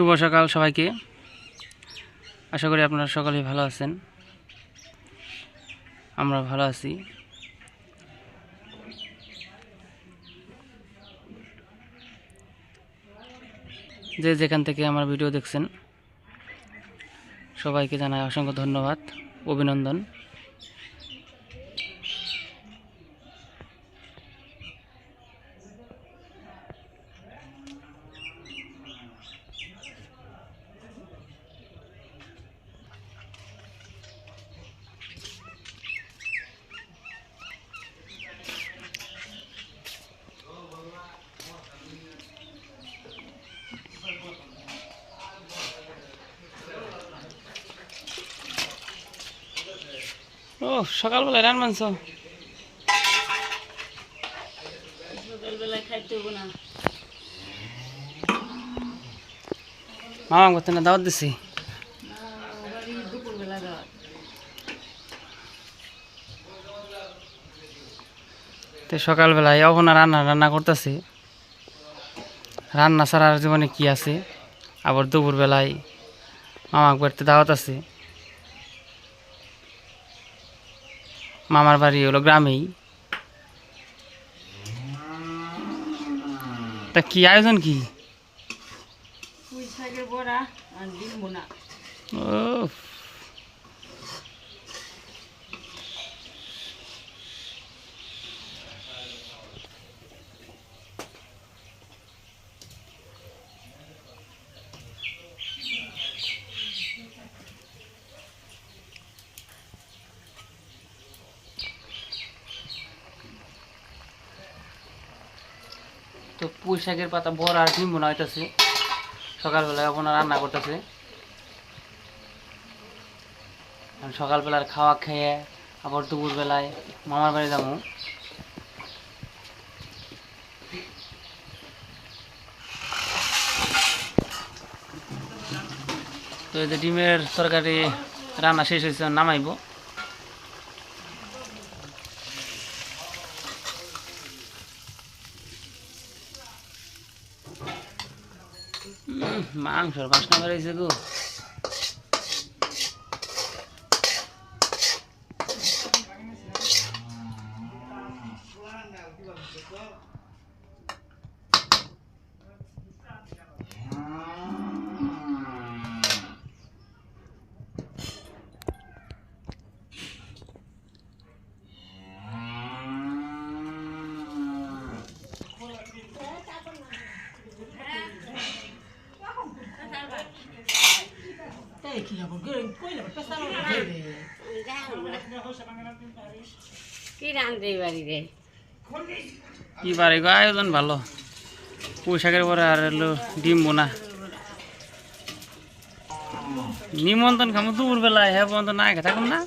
শুভ সকাল সবাইকে। আশা করি আপনারা সকলেই ভালো আছেন। আমরা ভালো আছি। যে যেখান থেকে আমার ভিডিও দেখছেন, সবাইকে জানাই অসংখ্য ধন্যবাদ, অভিনন্দন। ও সকালবেলায় রান মানছ মামা করতে না দাওয়াত দিছি। তো সকালবেলায় এখন রান্না রান্না করতেছি। রান্না ছাড়া আর জীবনে কি আছে? আবার দুপুরবেলায় মামা বাড়িতে দাওয়াত আছে। মামার বাড়ি হলো গ্রামেই। তা কি আয়োজন কি? ও তো পুঁই শাকের পাতা বড় আর ডিম বোনা হইতেছে সকালবেলায় আপনার রান্না করতেছে। সকালবেলার খাওয়া খেয়ে আবার দুপুরবেলায় মামার বাড়ি যাব। তো এই যে ডিমের তরকারি রান্না শেষ হয়েছে, নামাইব। মাংসর বাসনা বেড়াইছে গো। কি বাড়ি রে কি পারে গো আয়োজন ভালো পোশাকের পরে আর এলো ডিম বোনা নিমন্ত্রণ খামো দুপুর বেলায় হ্যাঁ পর্যন্ত না খেয়ে থাকুন না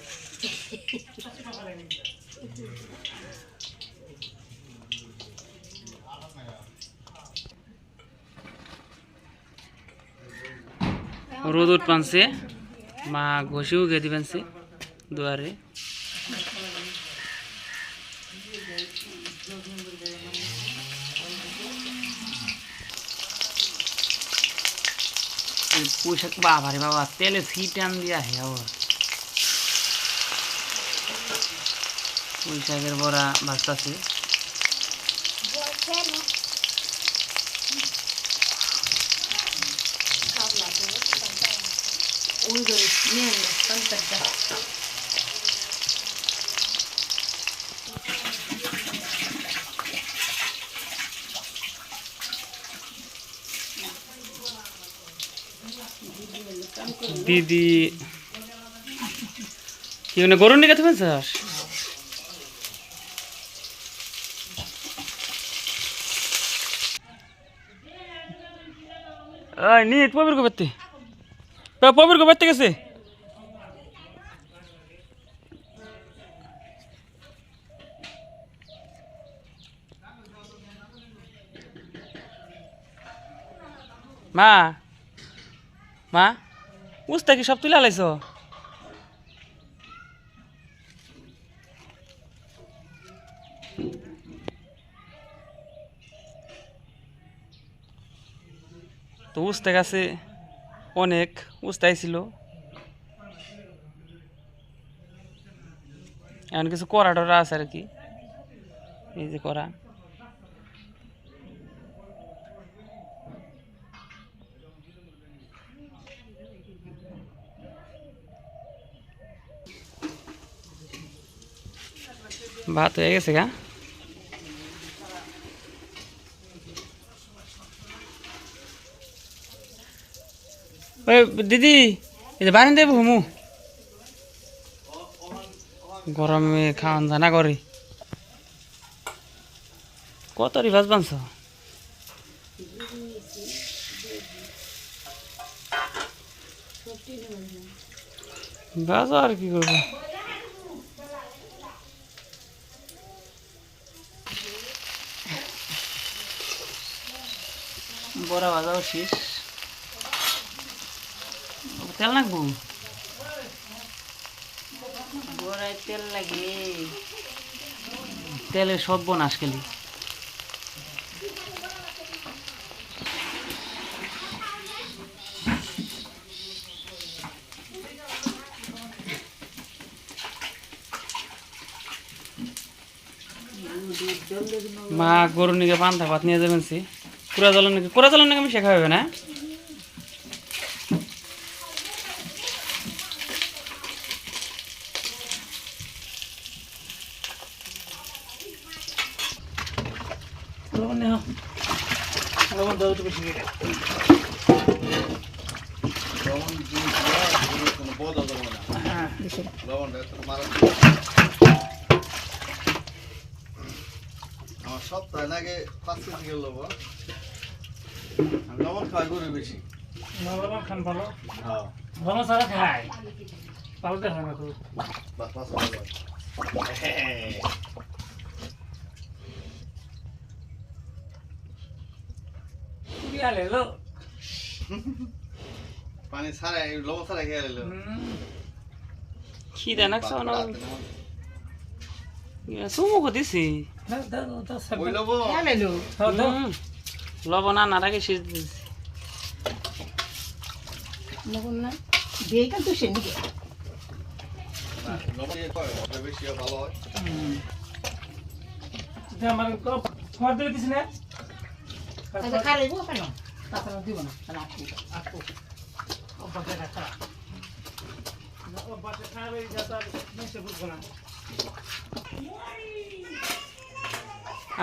রোদ উঠ পানছে মা ঘষিও গে দিবেনছে দুয়ারে। এই পোশাক বাবা রে বাবা, তেলে সিট আন দিয়া হে আবার। পোশাকের বড়া ভাজতাছে দিদি। কি মানে গরুর নিকে থাকবেন স্যার ওই নিত পবির গোবেতে পবির গোবেতে গেছে? মা মা উস্তা কি সব তুলে লাইছ তো উস্তে গাছে। অনেক উস্তাই ছিল। এখন কিছু করা টরা আছে আর কি। এই যে করা। ভাত হয়ে গেছে গা? ওই দিদি, এই বারান দেব হুমু গরমে খাওয়ান জানা করি। কত রিভাজ বানছ? বাজ আর কি করব? বড়া ভাজাও শেষ। তেল নাকবো বড়ায় তেল লাগে। তেলের সব বনাস খেলি। মা গরু নিকে পান্তা ভাত নিয়ে যাবেন সি। কুড়া জলের নাকি কুড়া নাকি আমি শেখা হবে না লবণ নেহ লবণ দাও একটু বেশি করে। লবণ জিনিস দেওয়া, এগুলো কোনো বোঝা যাবে না। হ্যাঁ লবণটা এত মারা আমার সপ্তাহে নাকি পাঁচ কেজি করে লবণ খাওয়াই গরু বেশি লবণ খান ভালো হ্যাঁ ভালো সারা খাই ভালো দেখা না তো পাঁচ লবণ লো। পানি ছাড়াই লবণ ছাড়াই খেয়ে নিল খিদে নাকছে না। চুমুকো দিছি। লবণ। আনার আগে সিজ দিছি। লবণ না? দিয়ে কিন্তু সে নিকে লবণ দিয়ে কয় ওটা বেশি ভালো খালাইবো কেন তাছাড়া দিব না তাহলে আটকো আটকো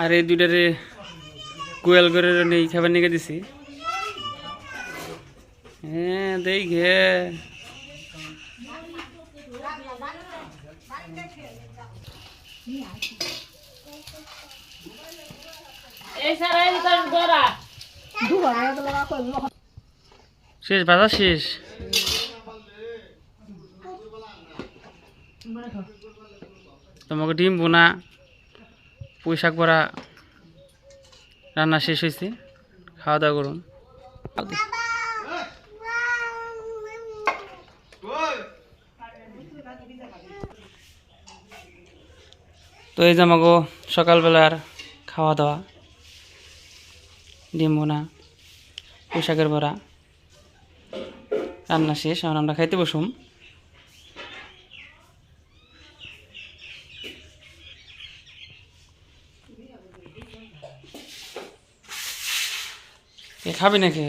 আর এই দুইটারে কোয়েল করে নেই খাবার নিয়ে দিছি। হ্যাঁ দেই ঘে। এই স্যার এই তোর বড়া দুবার লাগা কই শেষ বাজার শেষ। তোমাকে ডিম, বোনা, পুঁই শাক বড়া, রান্না শেষ হয়েছে। খাওয়া দাওয়া করুন। তো এই যে আমাকে সকালবেলার খাওয়া দাওয়া। ডিম বোনা পুঁই শাকের বড়া। রান্না শেষ এখন আমরা খাইতে বসুম। খাবি নাকি?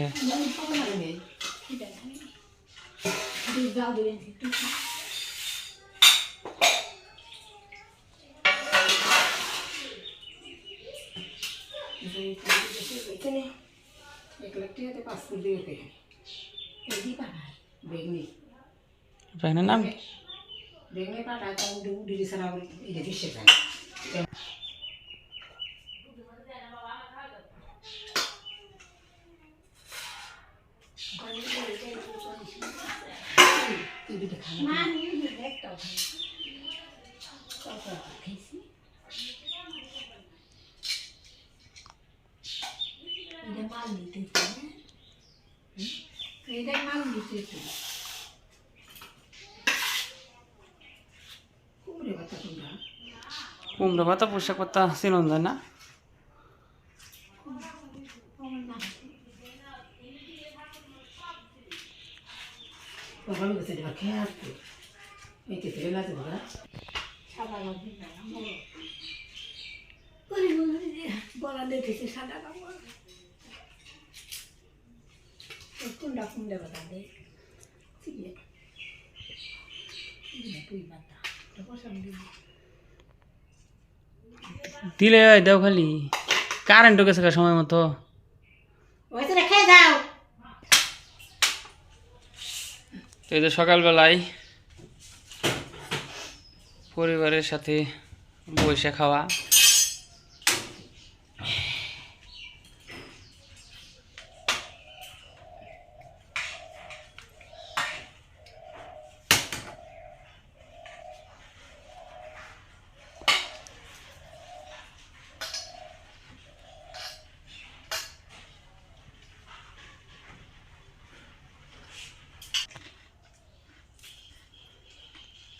ব্যানের নাম বেগনে পাটা তাও ডুবু ডিলি সারা এই যে দিছে কুমড়ো পাতা পোশাক পাতা চিনন যায় না তখন গেছে এবার খেয়ে আসতো এই তো ফেলে আছে দাদা বলা দেখেছে সাদা কাপড়। তুই পাতা দিলে দাও খালি। কারেন্ট গেছে সময় মতো। তো যে সকালবেলায় পরিবারের সাথে বসে খাওয়া।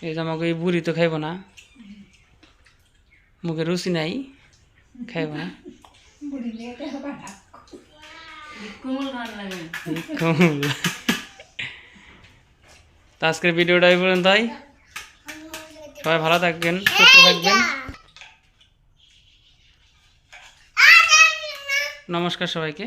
এই যে আমাকে এই বুড়ি তো খাইব না। মুখে রুচি নাই খাইব না। তো আজকের ভিডিওটা এই পর্যন্ত সবাই ভালো থাকবেন সুস্থ থাকবেন। নমস্কার সবাইকে।